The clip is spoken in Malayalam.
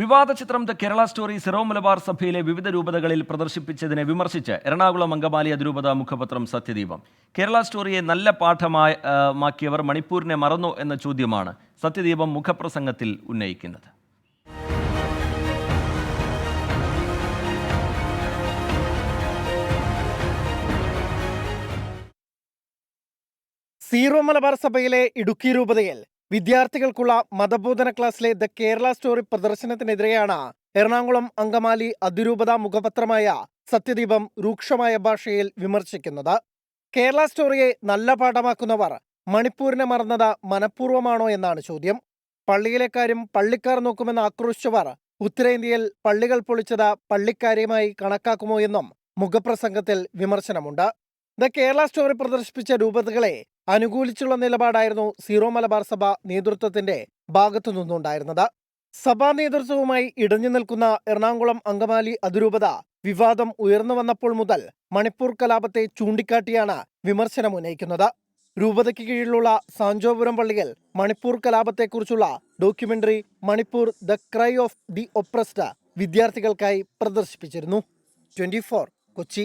വിവാദ ചിത്രം the Kerala story Syro Malabar സഭയിലെ വിവിധ രൂപതകളിൽ പ്രദർശിപ്പിച്ചതിനെ വിമർശിച്ച് എറണാകുളം അങ്കമാലി അതിരൂപത മുഖപത്രം സത്യദീപം. കേരള സ്റ്റോറിയെ നല്ല പാഠമായി മാക്കിയവർ മണിപ്പൂരിനെ മറന്നു എന്ന ചോദ്യമാണ് സത്യദീപം മുഖപ്രസംഗത്തിൽ ഉന്നയിക്കുന്നത്. സീറോ മലബാർ സഭയിലെ ഇടുക്കി രൂപതയിൽ വിദ്യാർത്ഥികൾക്കുള്ള മതബോധന ക്ലാസ്സിലെ ദ കേരള സ്റ്റോറി പ്രദർശനത്തിനെതിരെയാണ് എറണാകുളം അങ്കമാലി അതിരൂപത മുഖപത്രമായ സത്യദീപം രൂക്ഷമായ ഭാഷയിൽ വിമർശിക്കുന്നത്. കേരള സ്റ്റോറിയെ നല്ല പാഠമാക്കുന്നവർ മണിപ്പൂരിനെ മറന്നത് മനഃപൂർവമാണോ എന്നാണ് ചോദ്യം. പള്ളിയിലെ കാര്യം പള്ളിക്കാർ നോക്കുമെന്ന് ആക്രോശിച്ചവർ ഉത്തരേന്ത്യയിൽ പള്ളികൾ പൊളിച്ചത് പള്ളിക്കാര്യമായി കണക്കാക്കുമോ എന്നും മുഖപ്രസംഗത്തിൽ വിമർശനമുണ്ട്. ദ കേരള സ്റ്റോറി പ്രദർശിപ്പിച്ച രൂപതകളെ അനുകൂലിച്ചുള്ള നിലപാടായിരുന്നു സീറോ മലബാർ സഭ നേതൃത്വത്തിന്റെ ഭാഗത്തു നിന്നുണ്ടായിരുന്നത്. സഭാ നേതൃത്വവുമായി ഇടഞ്ഞു നിൽക്കുന്ന എറണാകുളം അങ്കമാലി അതിരൂപത വിവാദം ഉയർന്നു വന്നപ്പോൾ മുതൽ മണിപ്പൂർ കലാപത്തെ ചൂണ്ടിക്കാട്ടിയാണ് വിമർശനം ഉന്നയിക്കുന്നത്. രൂപതയ്ക്ക് കീഴിലുള്ള സാഞ്ചോപുരം പള്ളിയിൽ Manipur കലാപത്തെക്കുറിച്ചുള്ള documentary Manipur the cry of the oppressed വിദ്യാർത്ഥികൾക്കായി പ്രദർശിപ്പിച്ചിരുന്നു. ട്വന്റി കൊച്ചി.